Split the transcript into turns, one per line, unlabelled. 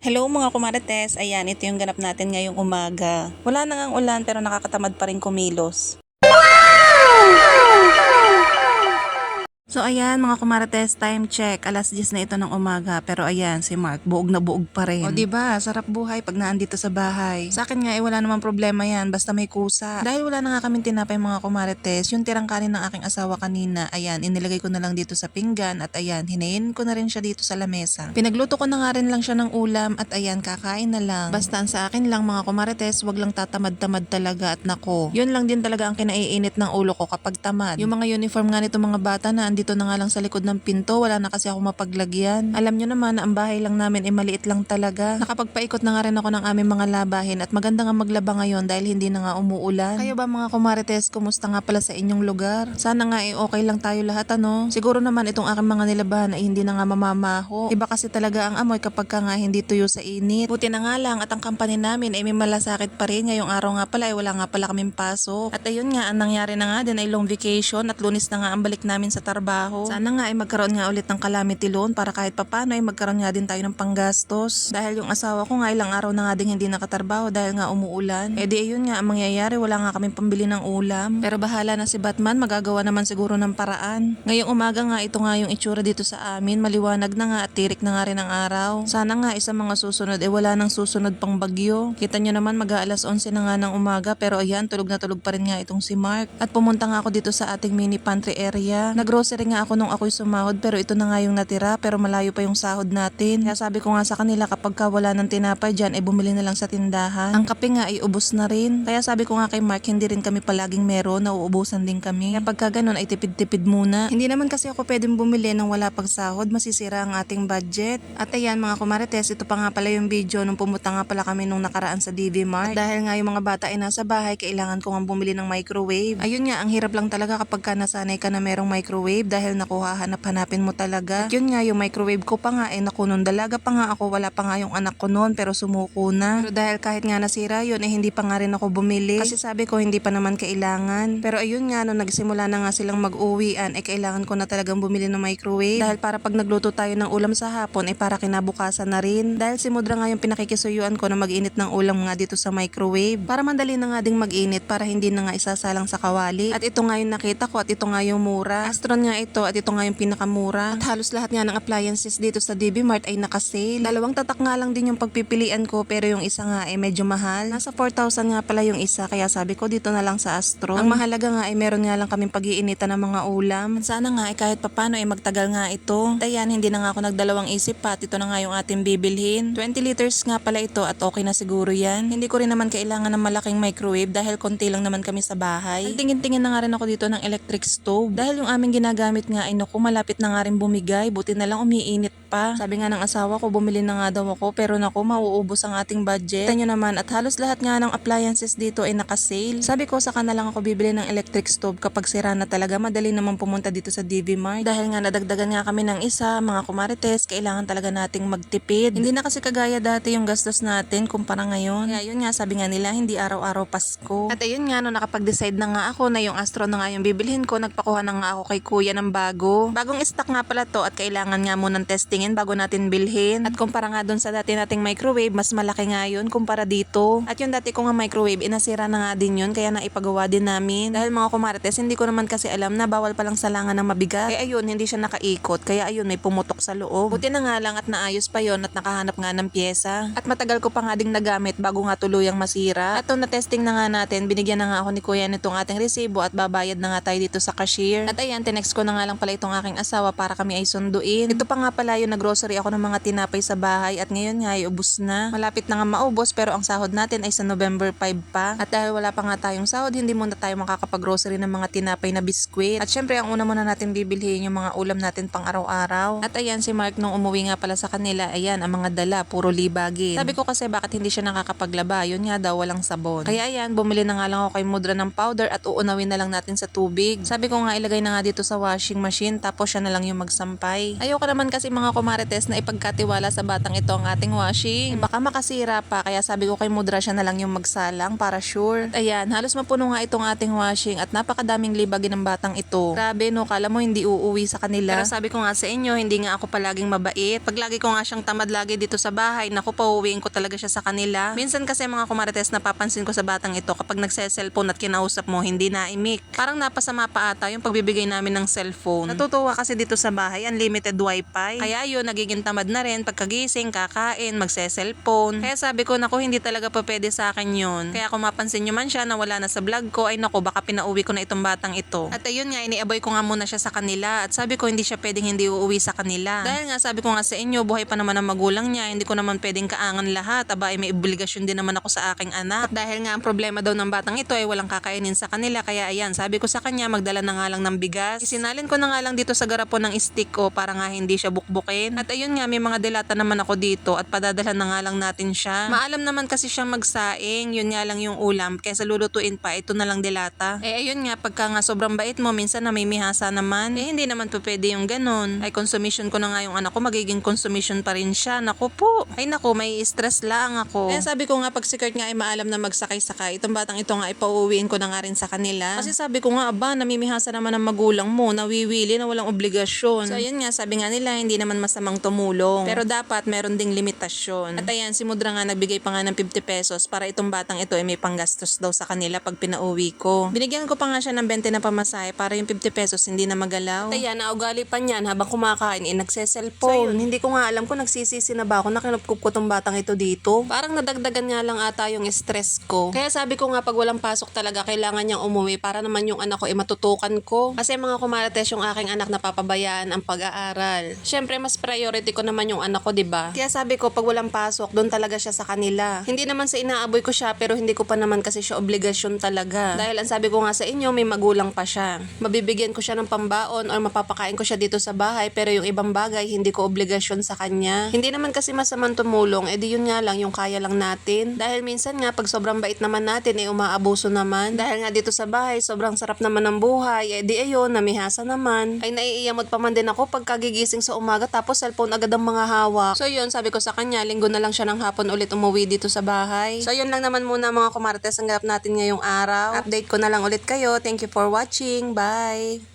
Hello mga kumarites, ayan ito yung ganap natin ngayong umaga. Wala na ngang ulan pero nakakatamad pa rin kumilos. So ayan mga kumarites, time check. Alas 10 na ito ng umaga pero ayan si Mark buog na buog pa rin. O ba sarap buhay pag naandito sa bahay. Sa akin nga eh wala namang problema yan basta may kusa. Dahil wala na nga kaming tinapay mga kumarites, yung tirang kanin ng aking asawa kanina, ayan inilagay ko na lang dito sa pinggan at ayan hinayin ko na rin siya dito sa lamesa. Pinagluto ko na nga rin lang siya ng ulam at ayan kakain na lang. Basta sa akin lang mga kumarites, wag lang tatamad-tamad talaga at nako. Yun lang din talaga ang kinaiinit ng ulo ko kapag tamad. Yung mga uniform nga nito mga bata na andito na nga lang sa likod ng pinto, wala na kasi ako mapaglagyan. Alam nyo naman na ang bahay lang namin ay maliit lang talaga. Nakapagpaikot na nga rin ako ng aming mga labahin at maganda nga maglaba ngayon dahil hindi na nga umuulan. Kayo ba mga kumarites, kumusta nga pala sa inyong lugar? Sana nga ay okay lang tayo lahat ano. Siguro naman itong aking mga nilabahan ay hindi na nga mamamaho. Iba kasi talaga ang amoy kapag ka nga hindi tuyo sa init. Buti na nga lang at ang company namin ay may malasakit pa rin. Ngayong araw nga pala ay wala nga pala kaming pasok. At ayun nga, ang nangyari na nga din ay long vacation at lunis na nga ang balik namin sa trabaho. Sana nga ay magkaroon nga ulit ng calamity loan para kahit papano ay magkaroon nga din tayo ng panggastos. Dahil yung asawa ko nga ilang araw na nga din hindi nakatrabaho dahil nga umuulan. Eh di ayun nga ang mangyayari, wala nga kaming pambili ng ulam. Pero bahala na si Batman, magagawa naman siguro ng paraan. Ngayong umaga nga ito nga yung itsura dito sa amin, maliwanag na nga at tirik na nga rin ang araw. Sana nga isang mga susunod eh wala nang susunod pang bagyo. Kita nyo naman mag-aalas 11 na nga ng umaga pero ayan tulog na tulog pa rin nga itong si Mark. At pumunta nga ako dito sa ating mini pantry area. Naggrocery nga ako nung ako'y sumahod pero ito na nga yung natira pero malayo pa yung sahod natin. Kaya sabi ko nga sa kanila kapag ka wala ng tinapay dyan eh bumili na lang sa tindahan. Ang kape nga ay ubos na rin. Kaya sabi ko nga kay Mark hindi rin kami palaging meron, nauubusan din kami. Kaya pagka ganun ay tipid-tipid muna. Hindi naman kasi ako pwedeng bumili nang wala pag sahod, masisira ang ating budget. At ayan mga kumarites, ito pa nga pala yung video nung pumunta nga pala kami nung nakaraan sa DV Mart. At dahil nga yung mga bata ay nasa bahay, kailangan ko nga bumili ng microwave. Ayun nga, ang hirap lang talaga kapag ka nasanay ka na merong microwave dahil nakuha hanap-hanapin mo talaga. At yun nga, yung microwave ko pa nga eh naku nun dalaga pa nga ako, wala pa nga yung anak ko noon pero sumuko na. Pero dahil kahit nga nasira yun eh hindi pa nga rin ako bumili. Kasi sabi ko hindi pa naman kailangan. Pero ayun nga, nung nagsimula na nga silang mag-uwian eh kailangan ko na talagang bumili ng microwave. Dahil para pag nagluto tayo ng ulam sa hapon eh para kinabukasan na rin. Dahil si Mudra nga yung pinakikisuyuan ko na mag-init ng ulam nga dito sa microwave. Para mandali na nga ding mag-init para hindi na nga isasalang sa kawali. At ito nga yung nakita ko at ito nga yung mura. Astron nga ito at ito nga yung pinakamura. At halos lahat nga ng appliances dito sa DB Mart ay nakasale. Dalawang tatak nga lang din yung pagpipilian ko pero yung isa nga ay medyo mahal. Nasa 4,000 nga pala yung isa kaya sabi ko dito na lang sa Astro. Ang mahalaga nga ay meron nga lang kaming pag-iinitan ng mga ulam. At sana nga ay kahit papano ay magtagal nga ito. At ayan, hindi na nga ako nagdalawang isip pa at ito na nga yung ating bibilhin. 20 liters nga pala ito at okay na siguro yan. Hindi ko rin naman kailangan ng malaking microwave dahil konti lang naman kami sa bahay. Tingin-tingin na nga rin ako dito ng electric stove. Dahil yung aming ginagamit nga ay naku malapit na nga rin bumigay. Buti na lang umiinit pa. Sabi nga ng asawa ko bumili na nga daw ako pero naku mauubos ang ating budget. Kita nyo naman at halos lahat nga ng appliances dito ay nakasale. Sabi ko saka na lang ako bibili ng electric stove kapag sira na talaga. Madali naman pumunta dito sa DV Mart. Dahil nga nadagdagan nga kami ng isa, mga kumarites, kailangan talaga nating magtipid. Hindi na kasi kagaya dati yung gastos natin kumpara ngayon. Kaya yun nga sabi nga nila hindi araw-araw Pasko. At ayun nga no nakapag-decide na nga ako na yung Astro na nga yung bibilhin ko, nagpakuha na nga ako kay kuya ng bago. Bagong stock nga pala to at kailangan nga munang testingin bago natin bilhin. At kumpara nga dun sa dati nating microwave, mas malaki nga yun kumpara dito. At yung dati ko nga microwave, inasira na nga din yun kaya naipagawa din namin. Dahil mga kumarites, hindi ko naman kasi alam na bawal palang salangan ng mabigat. Kaya ayun, hindi siya nakaikot. Kaya ayun, may pumutok sa loob. Buti na nga lang at naayos pa yon at nakahanap nga ng pyesa. At matagal ko pa nga ding nagamit bago nga tuluyang masira. At na-testing na nga natin, binigyan na nga ako ni kuya nitong ating resibo at babayad na nga tayo dito sa cashier. At ayan, tinext ko na nga lang pala itong aking asawa para kami ay sunduin. Ito pa nga pala yung naggrocery ako ng mga tinapay sa bahay at ngayon nga ay ubus na. Malapit na nga maubos pero ang sahod natin ay sa November 5 pa. At dahil wala pa nga tayong sahod, hindi muna tayo makakapag-grocery ng mga tinapay na biskwit. At syempre, ang una muna natin bibilhin yung mga ulam natin pang araw-araw. At ayan, si Mark nung umuwi nga pala sa kanila, ayan, ang mga dala, puro libagin. Sabi ko kasi bakit hindi siya nakakapaglaba, yun nga daw, walang sabon. Kaya ayan, bumili na nga lang ako kay Mudra ng powder at uunawin na lang natin sa tubig. Sabi ko nga ilagay na nga dito sa washing machine tapos siya na lang yung magsampay. Ayoko naman kasi mga kumarites na ipagkatiwala sa batang ito ang ating washing. Baka makasira pa kaya sabi ko kay Mudra siya na lang yung magsalang para sure. At ayan, halos mapuno nga itong ating washing at napakadaming libagin ng batang ito. Grabe no, kala mo hindi uuwi sa kanila. Pero sabi ko nga sa inyo, hindi nga ako palaging mabait. Pag lagi ko nga siyang tamad lagi dito sa bahay, naku, pauwiin ko talaga siya sa kanila. Minsan kasi mga kumarites napapansin ko sa batang ito kapag nagse-cellphone at kinausap mo, hindi naimik. Parang napasama pa ata yung pagbibigay namin ng cellphone. Natutuwa kasi dito sa bahay, unlimited wifi. Kaya yun, nagiging tamad na rin pagkagising, kakain, magse-cellphone. Kaya sabi ko, naku, hindi talaga pa pwede sa akin yun. Kaya kung mapansin nyo man siya na wala na sa vlog ko, ay naku, baka pinauwi ko na itong batang ito. At ayun nga, iniaboy ko nga muna siya sa kanila. At sabi ko, hindi siya pwedeng hindi uuwi sa kanila. Dahil nga, sabi ko nga sa inyo, buhay pa naman ang magulang niya, hindi ko naman pwedeng kaangan lahat. Aba, ay may obligasyon din naman ako sa aking anak. At dahil nga, ang problema daw ng batang ito ay walang kakainin sa kanila. Kaya ayan, sabi ko sa kanya, magdala na nga lang ng bigas. Isinalin ko na nga lang dito sa garapon ng stick ko para nga hindi siya bukbukin. At ayun nga, may mga delata naman ako dito at padadala na nga lang natin siya. Maalam naman kasi siyang magsaing, yun nga lang yung ulam. Kesa lulutuin pa, ito na lang delata. Eh ayun nga, pagka nga sobrang bait mo, minsan namimihasa naman. Eh hindi naman po pwede yung ganun. Ay consumption ko na nga yung anak ko, magiging consumption pa rin siya. Naku po. Ay naku, may stress lang ako. Kaya sabi ko nga, pag si Kurt nga ay maalam na magsakay-sakay, itong batang ito nga ipauwiin ko na nga rin sa kanila. Kasi sabi ko nga, aba, namimihasa naman ang magulang mo, nawiwili na walang obligasyon. So ayun nga, sabi nga nila, hindi naman masamang tumulong. Pero dapat meron ding limitasyon. At ayan, si Mudra nga nagbigay pa nga ng 50 pesos para itong batang ito ay may panggastos daw sa kanila pag pinauwi ko. Binigyan ko pa nga siya ng 20 na pamasahe para yung 50 pesos hindi na magalaw. At ayan, naugali pa niyan habang kumakain, eh, nagse-cellphone. hindi ko nga alam kung nagsisisi na ba ako na kinupkup ko tong batang ito dito. Parang nadagdagan nga lang ata yung stress ko. Kaya sabi ko nga pag walang pasok talaga, kailangan niyang umuwi para naman yung anak ko ay matutukan ko. Kasi mga kumarates yung aking anak napapabayaan ang pag-aaral. Siyempre, mas priority ko naman yung anak ko, di ba? Kaya sabi ko, pag walang pasok, doon talaga siya sa kanila. Hindi naman sa inaaboy ko siya, pero hindi ko pa naman kasi siya obligasyon talaga. Dahil ang sabi ko nga sa inyo, may magulang pa siya. Mabibigyan ko siya ng pambaon or mapapakain ko siya dito sa bahay, pero yung ibang bagay, hindi ko obligasyon sa kanya. Hindi naman kasi masamang tumulong, edi yun nga lang, yung kaya lang natin. Dahil minsan nga, pag sobrang bait naman natin, eh umaabuso naman. Dahil nga dito sa bahay, sobrang sarap naman ng buhay, edi ayun, namihasa naman. Ay naiiyamot pa man din ako pagkagigising sa umaga, tapos cellphone agad ang mga hawak. So yun, sabi ko sa kanya, linggo na lang siya ng hapon ulit umuwi dito sa bahay. So yun lang naman muna mga kumartes ang ganap natin ngayong araw. Update ko na lang ulit kayo. Thank you for watching. Bye!